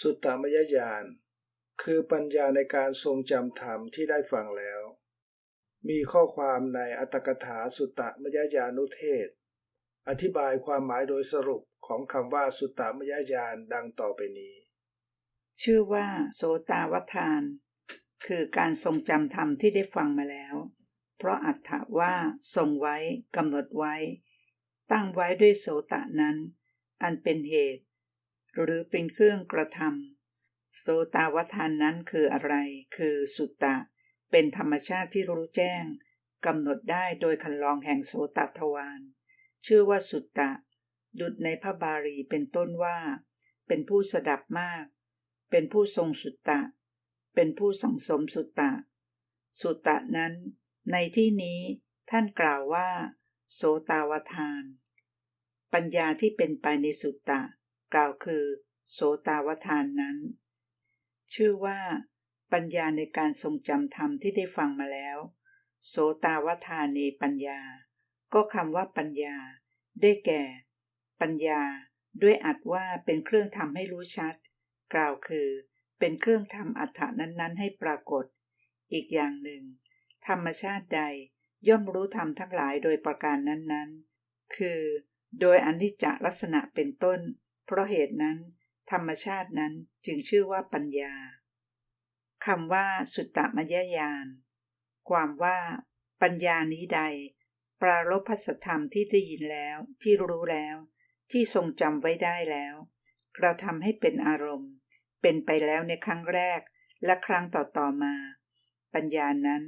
สุตตมยญาณคือปัญญาในการทรงจำธรรมที่ได้ฟังแล้ว มีข้อความในอัตถกถาสุตตมยญานุเทศ อธิบายความหมายโดยสรุปของคำว่าสุตตมยญาณดังต่อไปนี้ ชื่อว่า โสตาวทาน คือการทรงจำธรรมที่ได้ฟังมาแล้ว เพราะอัตถะว่าทรงไว้กำหนดไว้ ตั้งไว้ด้วยโสตะนั้น อันเป็นเหตุ หรือเป็นเครื่องกระทำโสตาวทานนั้นคืออะไร คือสุตตะ เป็นธรรมชาติที่รู้แจ้งกำหนดได้โดยคันลองแห่งโสตทวารชื่อว่าสุตตะ ดุดในพระบาลีเป็นต้นว่า เป็นผู้สดับมาก เป็นผู้ทรงสุตตะ เป็นผู้สังสมสุตตะ สุตตะนั้น ในที่นี้ท่านกล่าวว่า โสตาวทาน ปัญญาที่เป็นไปในสุตตะ กล่าวคือ โสตาวทานนั้น ชื่อว่า ปัญญาในการทรงจำธรรมที่ได้ฟังมาแล้ว โสตาวทานในปัญญา ก็คำว่าปัญญา ได้แก่ ปัญญา ด้วยอัดว่าเป็นเครื่องทำให้รู้ชัด กล่าวคือ เป็นเครื่องทำอัฏฐานั้นๆ ให้ปรากฏ อีกอย่างหนึ่ง ธรรมชาติใดย่อมรู้ธรรมทั้งหลายโดยประการนั้นๆ คือ โดยอนิจจลักษณะเป็นต้น เพราะเหตุนั้น ธรรมชาตินั้นจึงชื่อว่าปัญญาคำว่าสุตตมยญาณความว่า ปัญญานี้ใด ปรารภสัธรรมที่ได้ยินแล้ว ที่รู้แล้ว ที่ทรงจำไว้ได้แล้วกระทำให้เป็นอารมณ์ เป็นไปแล้วในครั้งแรก และครั้งต่อๆมา ปัญญานั้น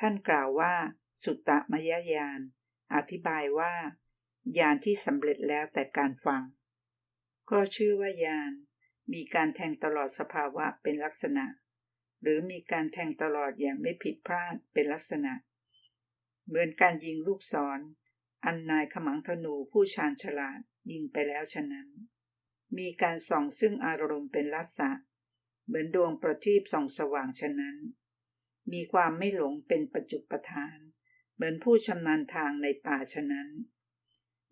ท่านกล่าวว่า สุตตมยญาณอธิบายว่าญาณที่สำเร็จแล้วแต่การฟัง ก็ชื่อว่าญาณมีการแทงตลอดสภาวะเป็นลักษณะ หรือมีการแทงตลอดอย่างไม่ผิดพลาดเป็นลักษณะ เหมือนการยิงลูกศรออันนายขมังธนูผู้ชาญฉลาดยิงไปแล้วฉะนั้น มีการส่องซึ่งอารมณ์เป็นลักษณะเหมือนดวงประทีปส่องสว่างฉะนั้น มีความไม่หลงเป็นปัจจุปทาน เหมือนผู้ชำนาญทางในป่าฉะนั้น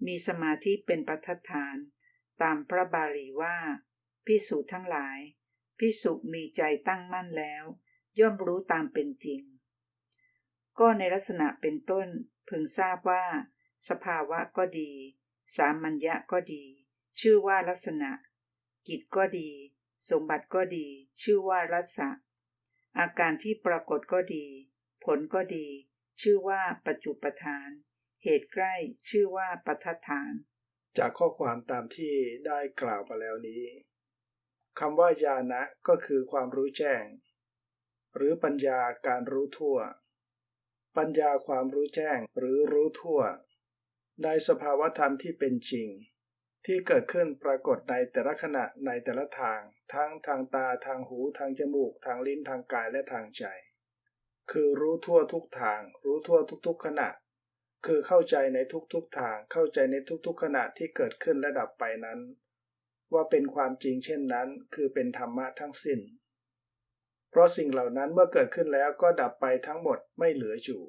มีสมาธิเป็นปัฏฐาน ตามพระบาลีว่าพิสุทั้งหลายพิสุมีใจตั้งมั่นแล้ว ย่อมรู้ตามเป็นจริง ก็ในลักษณะเป็นต้นพึงทราบว่า สภาวะก็ดี สามัญญะก็ดี ชื่อว่าลักษณะ กิจก็ดี สมบัติก็ดี ชื่อว่ารัศะอาการที่ปรากฏก็ดี ผลก็ดี ชื่อว่าปัจจุปทาน เหตุใกล้ชื่อว่าปัฏฐาน จากข้อความตามที่ได้กล่าวมาแล้วนี้คำว่าญาณะก็คือความรู้แจ้ง หรือปัญญาการรู้ทั่ว ปัญญาความรู้แจ้งหรือรู้ทั่ว ในสภาวธรรมที่เป็นจริง ที่เกิดขึ้นปรากฏในแต่ละขณะในแต่ละทาง ทั้งทางตาทางหูทางจมูก ทางลิ้นทางกายและทางใจ คือรู้ทั่วทุกทาง รู้ทั่วทุกๆขณะ คือเข้าใจในทุกๆทาง เข้าใจในทุกๆขณะที่เกิดขึ้นและดับไปนั้น ว่าเป็นความจริงเช่นนั้น คือเป็นธรรมะทั้งสิ้น เพราะสิ่งเหล่านั้นเมื่อเกิดขึ้นแล้วก็ดับไปทั้งหมดไม่เหลืออยู่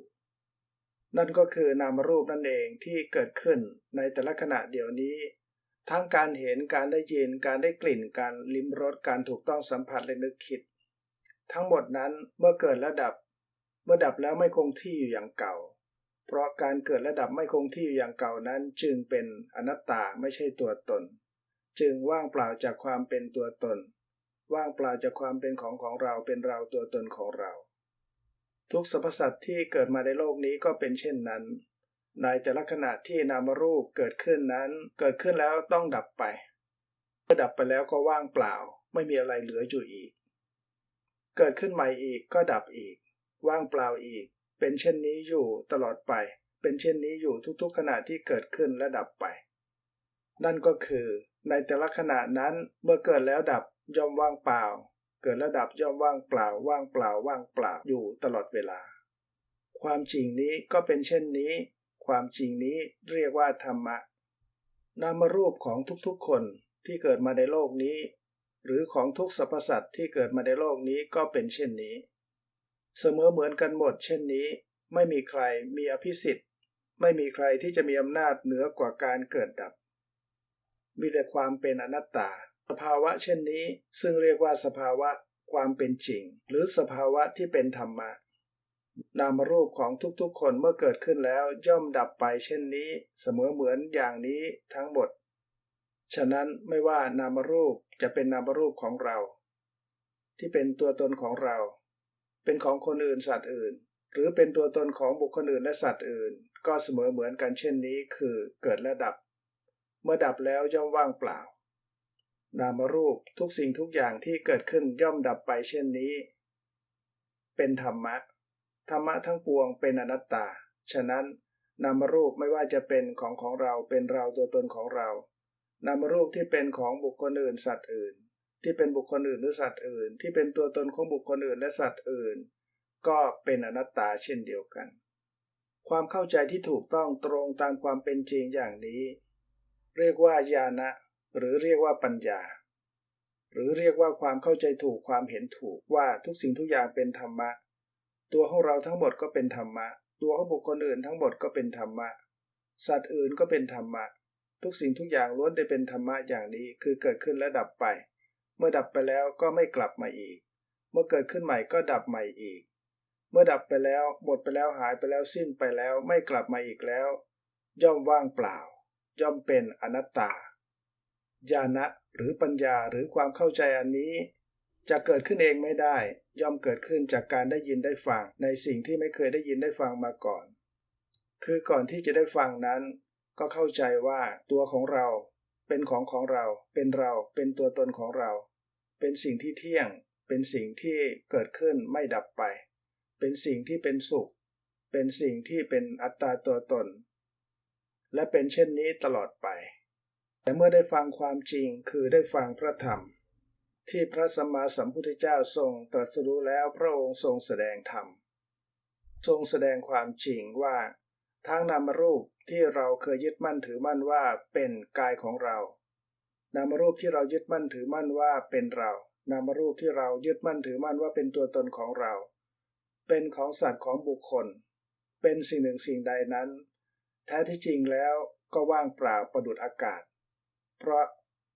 นั่นก็คือนามรูปนั่นเองที่เกิดขึ้นในแต่ละขณะเดี๋ยวนี้ ทั้งการเห็นการได้ยินการได้กลิ่นการลิ้มรสการถูกต้องสัมผัสและนึกคิด ทั้งหมดนั้นเมื่อเกิดและดับ เมื่อดับแล้วไม่คงที่อยู่อย่างเก่า การเกิดและดับไม่คงที่อยู่อย่างเก่านั้นจึงเป็นอนัตตาไม่ใช่ตัวตน จึงว่างเปล่าจากความเป็นตัวตน ว่างเปล่าจากความเป็นของของเราเป็นเราตัวตนของเรา ทุกสรรพสัตว์ที่เกิดมาในโลกนี้ก็เป็นเช่นนั้น ในแต่ละขณะที่นามรูปเกิดขึ้นนั้น เกิดขึ้นแล้วต้องดับไปเมื่อดับไปแล้วก็ว่างเปล่า ไม่มีอะไรเหลืออยู่อีก เกิดขึ้นใหม่อีกก็ดับอีก ว่างเปล่าอีกเป็นเช่นนี้อยู่ตลอดไป เป็นเช่นนี้อยู่ทุกๆขณะที่เกิดขึ้นและดับไป นั่นก็คือ ในแต่ละขณะนั้นเมื่อเกิดแล้วดับย่อมว่างเปล่า เกิดแล้วดับย่อมว่างเปล่า ว่างเปล่า ว่างเปล่าอยู่ตลอดเวลา ความจริงนี้ก็เป็นเช่นนี้ ความจริงนี้เรียกว่าธรรมะ นามรูปของทุกๆคนที่เกิดมาในโลกนี้ หรือของทุกสรรพสัตว์ที่เกิดมาในโลกนี้ก็เป็นเช่นนี้ เสมอเหมือนกันหมดเช่นนี้ ไม่มีใครมีอภิสิทธิ์ ไม่มีใครที่จะมีอำนาจเหนือกว่าการเกิดดับ มีแต่ความเป็นอนัตตา สภาวะเช่นนี้ ซึ่งเรียกว่าสภาวะความเป็นจริง หรือสภาวะที่เป็นธรรมะ นามรูปของทุกๆ คนเมื่อเกิดขึ้นแล้วย่อมดับไปเช่นนี้ เสมอเหมือนอย่างนี้ทั้งหมด ฉะนั้นไม่ว่านามรูปจะเป็นนามรูปของเรา ที่เป็นตัวตนของเรา เป็นของคนอื่นสัตว์อื่น หรือเป็นตัวตนของบุคคลอื่นและสัตว์อื่น ก็เสมอเหมือนกันเช่นนี้คือเกิดและดับ เมื่อดับแล้วย่อมว่างเปล่า นามรูปทุกสิ่งทุกอย่างที่เกิดขึ้นย่อมดับไปเช่นนี้ เป็นธรรมะ ธรรมะทั้งปวงเป็นอนัตตา ฉะนั้นนามรูปไม่ว่าจะเป็นของของเราเป็นเราตัวตนของเรา นามรูปที่เป็นของบุคคลอื่นสัตว์อื่น ที่เป็นบุคคลอื่นหรือสัตว์อื่น ที่เป็นตัวตนของบุคคลอื่นและสัตว์อื่น ก็เป็นอนัตตาเช่นเดียวกัน ความเข้าใจที่ถูกต้องตรงตามความเป็นจริงอย่างนี้ เรียกว่าญาณะหรือเรียกว่าปัญญา หรือเรียกว่าความเข้าใจถูกความเห็นถูกว่าทุกสิ่งทุกอย่างเป็นธรรมะ ตัวของเราทั้งหมดก็เป็นธรรมะ ตัวของบุคคลอื่นทั้งหมดก็เป็นธรรมะ สัตว์อื่นก็เป็นธรรมะ ทุกสิ่งทุกอย่างล้วนได้เป็นธรรมะอย่างนี้คือเกิดขึ้นและดับไป เมื่อดับไปแล้วก็ไม่กลับมาอีก เมื่อเกิดขึ้นใหม่ก็ดับใหม่อีก เมื่อดับไปแล้วหมดไปแล้วหายไปแล้วสิ้นไปแล้วไม่กลับมาอีกแล้ว ย่อมว่างเปล่า ย่อมเป็นอนัตตาญาณะหรือปัญญาหรือความเข้าใจอันนี้ จะเกิดขึ้นเองไม่ได้ ย่อมเกิดขึ้นจากการได้ยินได้ฟังในสิ่งที่ไม่เคยได้ยินได้ฟังมาก่อน คือก่อนที่จะได้ฟังนั้น ก็เข้าใจว่าตัวของเรา เป็นของของเรา เป็นเรา เป็นตัวตนของเรา เป็นสิ่งที่เที่ยง เป็นสิ่งที่เกิดขึ้นไม่ดับไป เป็นสิ่งที่เป็นสุข เป็นสิ่งที่เป็นอัตตาตัวตน และเป็นเช่นนี้ตลอดไป แต่เมื่อได้ฟังความจริงคือได้ฟังพระธรรม ที่พระสัมมาสัมพุทธเจ้าทรงตรัสรู้แล้วพระองค์ทรงแสดงธรรม ทรงแสดงความจริงว่า ทั้งนามรูปที่เราเคยยึดมั่นถือมั่นว่าเป็นกายของเรา นามรูปที่เรายึดมั่นถือมั่นว่าเป็นเรา นามรูปที่เรายึดมั่นถือมั่นว่าเป็นตัวตนของเรา เป็นของสัตว์ของบุคคล เป็นสิ่งหนึ่งสิ่งใดนั้น แท้ที่จริงแล้วก็ว่างเปล่าประดุดอากาศ เพราะ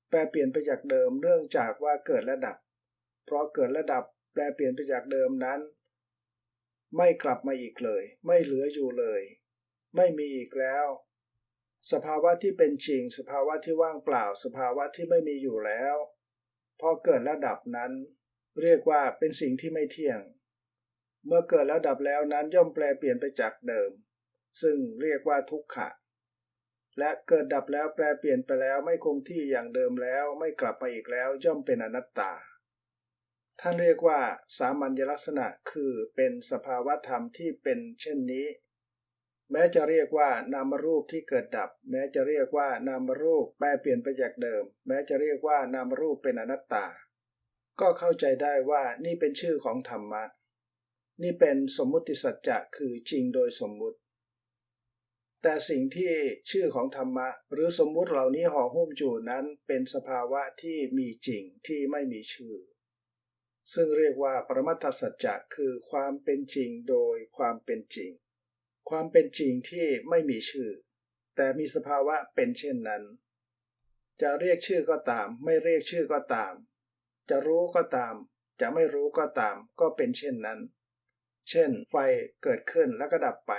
แปลเปลี่ยนไปจากเดิมเนื่องจากว่าเกิดและดับ เพราะเกิดและดับแปลเปลี่ยนไปจากเดิมนั้น ไม่กลับมาอีกเลย ไม่เหลืออยู่เลย ไม่มีอีกแล้ว สภาวะที่เป็นจริง สภาวะที่ว่างเปล่า สภาวะที่ไม่มีอยู่แล้ว พอเกิดและดับนั้น เรียกว่าเป็นสิ่งที่ไม่เที่ยง เมื่อเกิดแล้วดับแล้วนั้นย่อมแปลเปลี่ยนไปจากเดิม ซึ่งเรียกว่าทุกขะ และเกิดดับแล้วแปลเปลี่ยนไปแล้วไม่คงที่อย่างเดิมแล้วไม่กลับมาอีกแล้วย่อมเป็นอนัตตา ท่านเรียกว่า สามัญลักษณะคือเป็นสภาวะธรรมที่เป็นเช่นนี้ แม้จะเรียกว่านามรูปที่เกิดดับ แม้จะเรียกว่านามรูปแปลเปลี่ยนไปจากเดิม แม้จะเรียกว่านามรูปเป็นอนัตตา ก็เข้าใจได้ว่านี่เป็นชื่อของธรรมะ นี่เป็นสมมุติสัจจะคือจริงโดยสมมุติ แต่สิ่งที่ชื่อของธรรมะ หรือสมมุติเหล่านี้ห่อหุ้มอยู่นั้นเป็นสภาวะที่มีจริงที่ไม่มีชื่อ ซึ่งเรียกว่าปรมัตถสัจจะคือความเป็นจริงโดยความเป็นจริง ความเป็นจริงที่ไม่มีชื่อ แต่มีสภาวะเป็นเช่นนั้น จะเรียกชื่อก็ตาม ไม่เรียกชื่อก็ตาม จะรู้ก็ตาม จะไม่รู้ก็ตาม ก็เป็นเช่นนั้น เช่น ไฟเกิดขึ้นแล้วก็ดับไป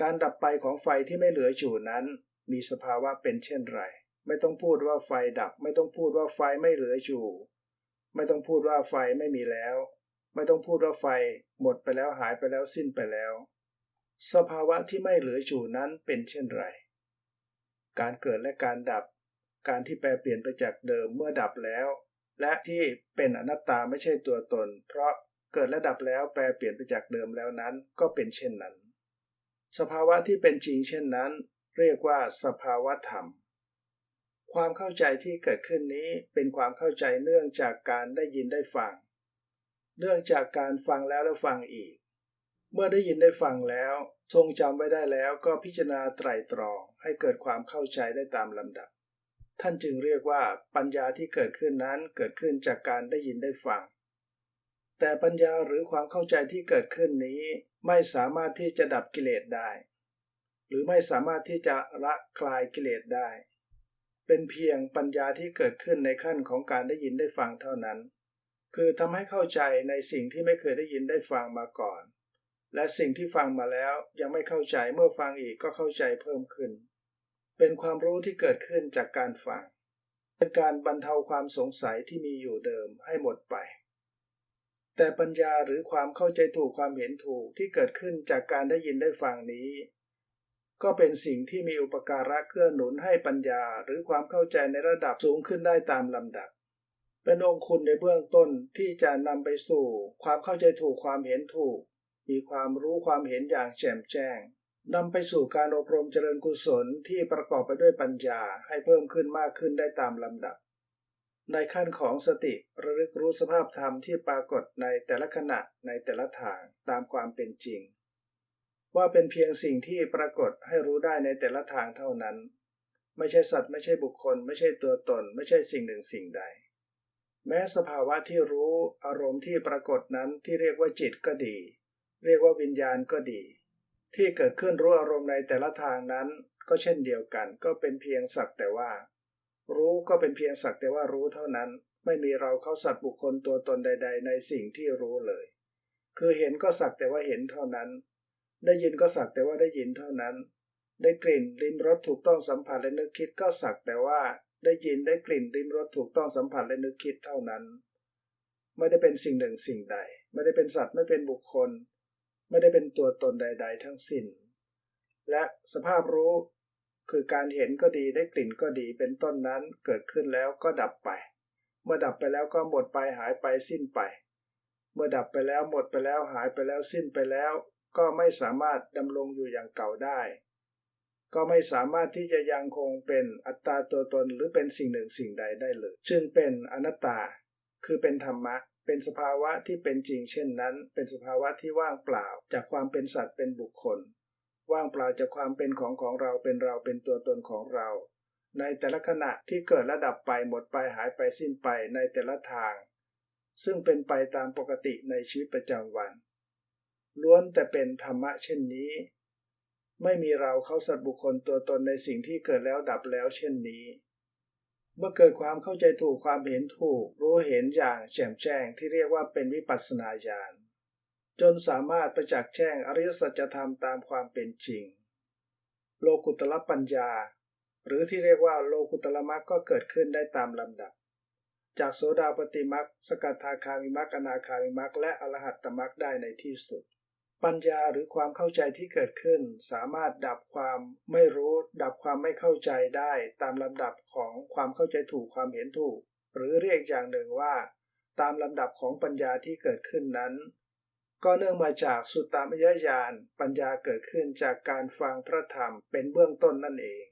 การดับไปของไฟที่ไม่เหลืออยู่นั้น มีสภาวะเป็นเช่นไร ไม่ต้องพูดว่าไฟดับ ไม่ต้องพูดว่าไฟไม่เหลืออยู่ ไม่ต้องพูดว่าไฟไม่มีแล้ว ไม่ต้องพูดว่าไฟ หมดไปแล้วหายไปแล้วสิ้นไปแล้ว สภาวะที่ไม่เหลืออยู่นั้นเป็นเช่นไร การเกิดและการดับ การที่แปลเปลี่ยนไปจากเดิมเมื่อดับแล้ว และที่เป็นอนัตตาไม่ใช่ตัวตน เพราะ เกิดและดับแล้วแปลเปลี่ยนไปจากเดิมแล้วนั้นก็เป็นเช่นนั้น สภาวะที่เป็นจริงเช่นนั้น เรียกว่าสภาวะธรรม ความเข้าใจที่เกิดขึ้นนี้เป็นความเข้าใจเนื่องจากการได้ยินได้ฟัง เนื่องจากการฟังแล้วแล้วฟังอีก เมื่อได้ยินได้ฟังแล้ว ทรงจำไว้ได้แล้วก็พิจารณาไตรตรองให้เกิดความเข้าใจได้ตามลำดับ ท่านจึงเรียกว่าปัญญาที่เกิดขึ้นนั้นเกิดขึ้นจากการได้ยินได้ฟัง แต่ปัญญาหรือความเข้าใจที่เกิดขึ้นนี้ไม่สามารถที่จะดับกิเลสได้ หรือไม่สามารถที่จะละคลายกิเลสได้ เป็นเพียงปัญญาที่เกิดขึ้นในขั้นของการได้ยินได้ฟังเท่านั้น คือทำให้เข้าใจในสิ่งที่ไม่เคยได้ยินได้ฟังมาก่อน และสิ่งที่ฟังมาแล้วยังไม่เข้าใจเมื่อฟังอีกก็เข้าใจเพิ่มขึ้น เป็นความรู้ที่เกิดขึ้นจากการฟังเป็นการบรรเทาความสงสัยที่มีอยู่เดิมให้หมดไป แต่ปัญญาหรือความเข้าใจถูกความเห็นถูกที่เกิดขึ้นจากการได้ยินได้ฟังนี้ ก็เป็นสิ่งที่มีอุปการะเกื้อหนุนให้ปัญญาหรือความเข้าใจในระดับสูงขึ้นได้ตามลำดับ เป็นองค์คุณในเบื้องต้นที่จะนำไปสู่ ความเข้าใจถูกความเห็นถูก มีความรู้ความเห็นอย่างแจ่มแจ้งนำไปสู่การอบรมเจริญกุศลที่ประกอบไปด้วยปัญญาให้เพิ่มขึ้นมากขึ้นได้ตามลำดับ ในขั้นของสติระลึกรู้สภาพธรรมที่ปรากฏในแต่ละขณะในแต่ละทางตามความเป็นจริง ว่าเป็นเพียงสิ่งที่ปรากฏให้รู้ได้ในแต่ละทางเท่านั้น ไม่ใช่สัตว์ไม่ใช่บุคคล ไม่ใช่ตัวตน ไม่ใช่สิ่งหนึ่งสิ่งใด แม้สภาวะที่รู้อารมณ์ที่ปรากฏนั้นที่เรียกว่าจิตก็ดี เรียกว่าวิญญาณก็ดี ที่เกิดขึ้นรู้อารมณ์ในแต่ละทางนั้น ก็เช่นเดียวกัน ก็เป็นเพียงสักแต่ว่า รู้ก็เป็นเพียงสักแต่ว่ารู้เท่านั้น ไม่มีเราเขาสัตว์บุคคลตัวตนใด ๆ ในสิ่งที่รู้เลย คือเห็นก็สักแต่ว่าเห็นเท่านั้น ได้ยินก็สักแต่ว่าได้ยินเท่านั้น ได้กลิ่นลิ้มรสถูกต้องสัมผัสและนึกคิดก็สักแต่ว่าได้ยินได้กลิ่นลิ้มรสถูกต้องสัมผัสและนึกคิดเท่านั้น ไม่ได้เป็นสิ่งหนึ่งสิ่งใด ไม่ได้เป็นสัตว์ไม่เป็นบุคคล ไม่ได้เป็นตัวตนใด ๆ ทั้งสิ้นและสภาพรู้ คือการเห็นก็ดีได้กลิ่นก็ดีเป็นต้นนั้นเกิดขึ้นแล้วก็ดับไป เมื่อดับไปแล้วก็หมดไปหายไปสิ้นไป เมื่อดับไปแล้วหมดไปแล้วหายไปแล้วสิ้นไปแล้ว ก็ไม่สามารถดำรงอยู่อย่างเก่าได้ ก็ไม่สามารถที่จะยังคงเป็นอัตตาตัวตนหรือเป็นสิ่งหนึ่งสิ่งใดได้เลย จึงเป็นอนัตตา คือเป็นธรรมะเป็นสภาวะที่เป็นจริงเช่นนั้น เป็นสภาวะที่ว่างเปล่า จากความเป็นสัตว์เป็นบุคคล ว่างเปล่าจากความเป็นของของเราเป็นเราเป็นตัวตนของเรา ในแต่ละขณะที่เกิดระดับไปหมดไปหายไปสิ้นไปในแต่ละทาง ซึ่งเป็นไปตามปกติในชีวิตประจำวัน ล้วนแต่เป็นธรรมะเช่นนี้ ไม่มีเราเข้าสัตว์บุคคลตัวตนในสิ่งที่เกิดแล้วดับแล้วเช่นนี้ เมื่อเกิดความเข้าใจถูกความเห็นถูก รู้เห็นอย่างแจ่มแจ้งที่เรียกว่าเป็นวิปัสสนาญาณ จนสามารถประจักษ์แจ้งอริยสัจธรรมตามความเป็นจริง โลกุตละปัญญา หรือที่เรียกว่าโลกุตละมรรคก็เกิดขึ้นได้ตามลำดับ จากโสดาปฏิมรรคสกัทาคามิมรรคอนาคามิมรรคและอรหัตตมรรคได้ในที่สุด ปัญญาหรือความเข้าใจที่เกิดขึ้น สามารถดับความไม่รู้ ดับความไม่เข้าใจได้ตามลำดับของความเข้าใจถูกความเห็นถูก หรือเรียกอย่างหนึ่งว่า ตามลำดับของปัญญาที่เกิดขึ้นนั้น ก็เนื่องมาจากสุตตามยญาณปัญญาเกิดขึ้นจากการฟังพระธรรมเป็นเบื้องต้นนั่นเอง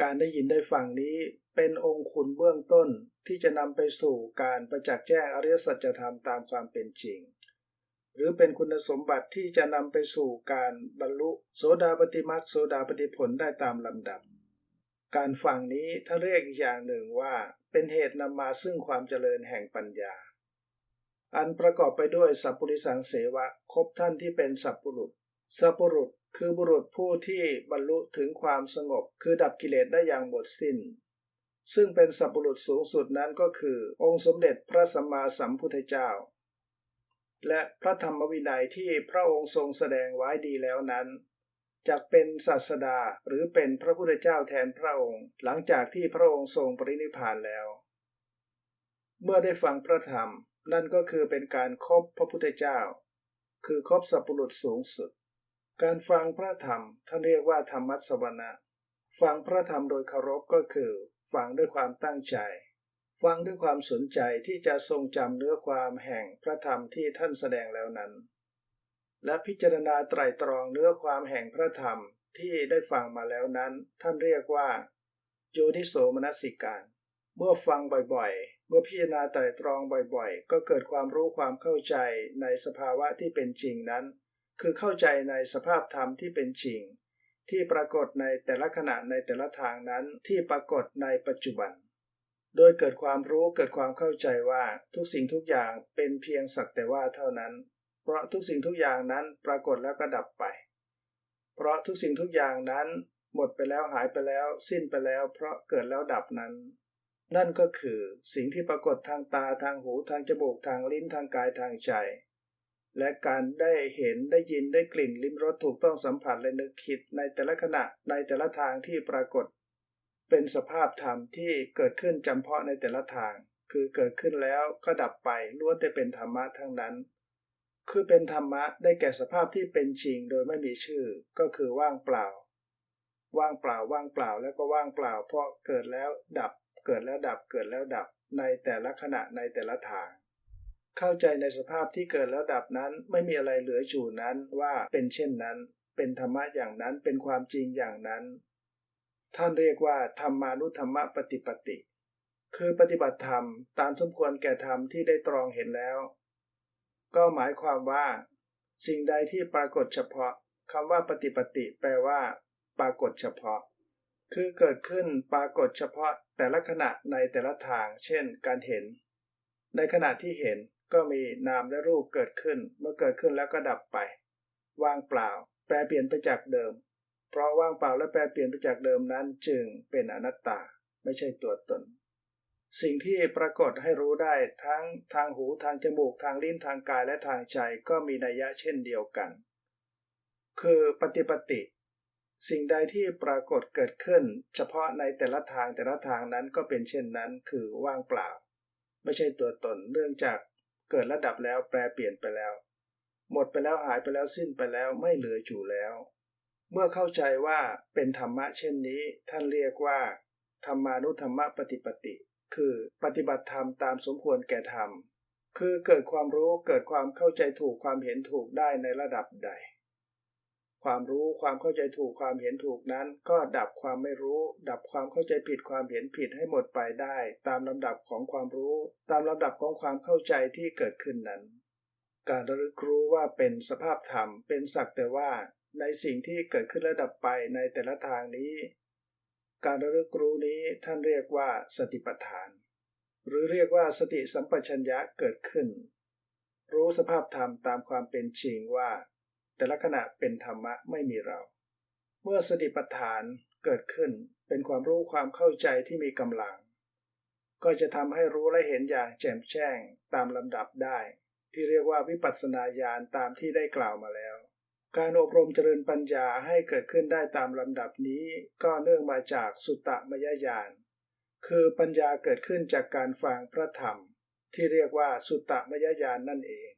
การได้ยินได้ฟังนี้เป็นองค์คุณเบื้องต้นที่จะนำไปสู่การประจักษ์แจ้งอริยสัจธรรมตามความเป็นจริง หรือเป็นคุณสมบัติที่จะนำไปสู่การบรรลุโสดาปฏิมาโสดาปฏิผลได้ตามลำดับ การฟังนี้ถ้าเรียกอีกอย่างหนึ่งว่า เป็นเหตุนำมาซึ่งความเจริญแห่งปัญญา อันประกอบไปด้วยสัพพุริสังเสวะครบท่านที่เป็นสัพพุรุษ สัพพุรุษคือบุรุษผู้ที่บรรลุถึงความสงบ คือดับกิเลสได้อย่างหมดสิ้น ซึ่งเป็นสัพพุรุษสูงสุดนั้นก็คือ องค์สมเด็จพระสัมมาสัมพุทธเจ้า และพระธรรมวินัยที่พระองค์ทรงแสดงไว้ดีแล้วนั้นจะเป็นศาสดาหรือเป็นพระพุทธเจ้าแทนพระองค์ หลังจากที่พระองค์ทรงปรินิพานแล้ว เมื่อได้ฟังพระธรรม นั่นก็คือเป็นการครบพระพุทธเจ้า คือครบสัพพุรุษสูงสุด การฟังพระธรรมท่านเรียกว่าธรรมัสวนะฟังพระธรรมโดยเคารพก็คือ ฟังด้วยความตั้งใจ ฟังด้วยความสนใจที่จะทรงจำเนื้อความแห่งพระธรรมที่ท่านแสดงแล้วนั้น และพิจารณาไตรตรองเนื้อความแห่งพระธรรมที่ได้ฟังมาแล้วนั้น ท่านเรียกว่าโยนิโสมนสิการ เมื่อฟังบ่อยๆ เมื่อพิจารณาไตรตรองบ่อยๆ ก็เกิดความรู้ความเข้าใจในสภาวะที่เป็นจริงนั้น คือเข้าใจในสภาพธรรมที่เป็นจริง ที่ปรากฏในแต่ละขณะในแต่ละทางนั้นที่ปรากฏในปัจจุบัน โดยเกิดความรู้เกิดความเข้าใจว่าทุกสิ่งทุกอย่างเป็นเพียงสักแต่ว่าเท่านั้น เพราะทุกสิ่งทุกอย่างนั้นปรากฏแล้วก็ดับไป เพราะทุกสิ่งทุกอย่างนั้น หมดไปแล้วหายไปแล้ว สิ้นไปแล้ว เพราะเกิดแล้วดับนั้น นั่นก็คือสิ่งที่ปรากฏทางตาทางหูทางจมูกทางลิ้นทางกายทางใจ และการได้เห็นได้ยินได้กลิ่นลิ้มรสถูกต้องสัมผัสและนึกคิดในแต่ละขณะในแต่ละทางที่ปรากฏ เป็นสภาพธรรมที่เกิดขึ้นจำเพาะในแต่ละทาง คือเกิดขึ้นแล้วก็ดับไปล้วนแต่เป็นธรรมะทั้งนั้น คือเป็นธรรมะได้แก่สภาพที่เป็นจริงโดยไม่มีชื่อ ก็คือว่างเปล่า ว่างเปล่าว่างเปล่าแล้วก็ว่างเปล่า เพราะเกิดแล้วดับ เกิดแล้วดับเกิดแล้วดับในแต่ละขณะในแต่ละทาง เข้าใจในสภาพที่เกิดแล้วดับนั้นไม่มีอะไรเหลืออยู่นั้นว่าเป็นเช่นนั้น เป็นธรรมะอย่างนั้นเป็นความจริงอย่างนั้น ท่านเรียกว่าธรรมานุธรรมปฏิปติ คือปฏิบัติธรรมตามสมควรแก่ธรรมที่ได้ตรองเห็นแล้ว ก็หมายความว่า สิ่งใดที่ปรากฏเฉพาะคำว่าปฏิปติ แปลว่า ปรากฏเฉพาะ คือเกิดขึ้นปรากฏเฉพาะแต่ละขณะในแต่ละทาง เช่น การเห็น ในขณะที่เห็นก็มีนามและรูปเกิดขึ้น เมื่อเกิดขึ้นแล้วก็ดับไป ว่างเปล่า แปลเปลี่ยนไปจากเดิม เพราะว่างเปล่าและแปลเปลี่ยนไปจากเดิมนั้นจึงเป็นอนัตตา ไม่ใช่ตัวตน สิ่งที่ปรากฏให้รู้ได้ทั้งทางหูทางจมูกทางลิ้นทางกายและทางใจก็มีนัยยะเช่นเดียวกัน คือปฏิปติ สิ่งใดที่ปรากฏเกิดขึ้น เฉพาะในแต่ละทางแต่ละทางนั้นก็เป็นเช่นนั้นคือว่างเปล่า ไม่ใช่ตัวตนเนื่องจากเกิดระดับแล้วแปลเปลี่ยนไปแล้ว หมดไปแล้วหายไปแล้วสิ้นไปแล้วไม่เหลืออยู่แล้ว เมื่อเข้าใจว่าเป็นธรรมะเช่นนี้ ท่านเรียกว่า ธรรมานุธรรมปฏิปติ คือปฏิบัติธรรมตามสมควรแก่ธรรมคือเกิดความรู้เกิดความเข้าใจถูกความเห็นถูกได้ในระดับใด ความรู้ความเข้าใจถูกความเห็นถูกนั้น ก็ดับความไม่รู้ ดับความเข้าใจผิดความเห็นผิดให้หมดไปได้ ตามลำดับของความรู้ ตามลำดับของความเข้าใจที่เกิดขึ้นนั้น การระลึกรู้ว่าเป็นสภาพธรรมเป็นสักแต่ว่า ในสิ่งที่เกิดขึ้นและดับไปในแต่ละทางนี้ การระลึกรู้นี้ท่านเรียกว่าสติปัฏฐาน หรือเรียกว่าสติสัมปชัญญะเกิดขึ้น รู้สภาพธรรมตามความเป็นจริงว่า แต่ละขณะเป็นธรรมะไม่มีเรา เมื่อสติปัฏฐานเกิดขึ้นเป็นความรู้ความเข้าใจที่มีกำลัง ก็จะทำให้รู้และเห็นอย่างแจ่มแจ้งตามลำดับได้ ที่เรียกว่าวิปัสสนาญาณตามที่ได้กล่าวมาแล้ว การอบรมเจริญปัญญาให้เกิดขึ้นได้ตามลำดับนี้ ก็เนื่องมาจากสุตตมยญาณคือปัญญาเกิดขึ้นจากการฟังพระธรรม ที่เรียกว่าสุตตมยญาณนั่นเอง